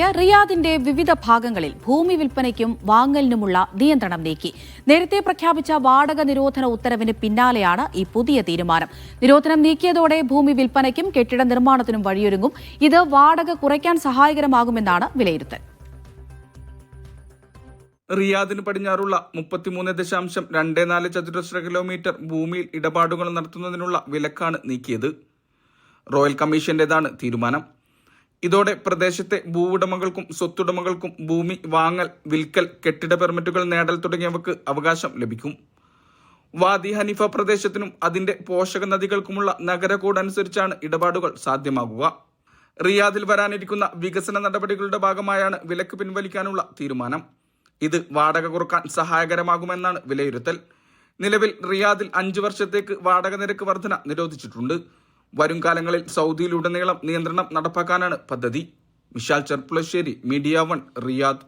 വാർത്തയിലേക്ക് റിയാദിന്റെ വിവിധ ഭാഗങ്ങളിൽ ഭൂമി വിൽപ്പനയ്ക്കും വാങ്ങലിനുമുള്ള നിയന്ത്രണം നീക്കി. നേരത്തെ പ്രഖ്യാപിച്ച വാടക നിരോധന ഉത്തരവിന് പിന്നാലെയാണ് ഈ പുതിയ തീരുമാനം. നിരോധനം നീക്കിയതോടെ ഭൂമി വിൽപ്പനയ്ക്കും കെട്ടിട നിർമ്മാണത്തിനും വഴിയൊരുങ്ങും. ഇത് വാടക കുറയ്ക്കാൻ സഹായകരമാകുമെന്നാണ് വിലയിരുത്തൽ. റിയാദിന് പടിഞ്ഞാറുള്ള മുപ്പത്തിമൂന്ന് ദശാംശം രണ്ട് നാല് ചതുരശ്ര കിലോമീറ്റർ ഭൂമിയിൽ ഇടപാടുകൾ നടത്തുന്നതിനുള്ള വിലക്കാണ് നീക്കിയത്. റോയൽ കമ്മീഷന്റേതാണ് തീരുമാനം. ഇതോടെ പ്രദേശത്തെ ഭൂവുടമകൾക്കും സ്വത്തുടമകൾക്കും ഭൂമി വാങ്ങൽ വിൽക്കൽ കെട്ടിട പെർമിറ്റുകൾ നേടൽ തുടങ്ങിയവക്ക് അവകാശം ലഭിക്കും. വാദി ഹനീഫ പ്രദേശത്തിനും അതിന്റെ പോഷക നദികൾക്കുമുള്ള നഗര കോഡ് അനുസരിച്ചാണ് ഇടപാടുകൾ സാധ്യമാകുക. റിയാദിൽ വരാനിരിക്കുന്ന വികസന നടപടികളുടെ ഭാഗമായാണ് വിലക്ക് പിൻവലിക്കാനുള്ള തീരുമാനം. ഇത് വാടക കുറയ്ക്കാൻ സഹായകരമാകുമെന്നാണ് വിലയിരുത്തൽ. നിലവിൽ റിയാദിൽ അഞ്ചു വർഷത്തേക്ക് വാടക നിരക്ക് വർധന നിരോധിച്ചിട്ടുണ്ട്. വരും കാലങ്ങളിൽ സൗദിയിലുടനീളം നിയന്ത്രണം നടപ്പാക്കാനാണ് പദ്ധതി. Vishal Cherpulassery Media One Riyadh.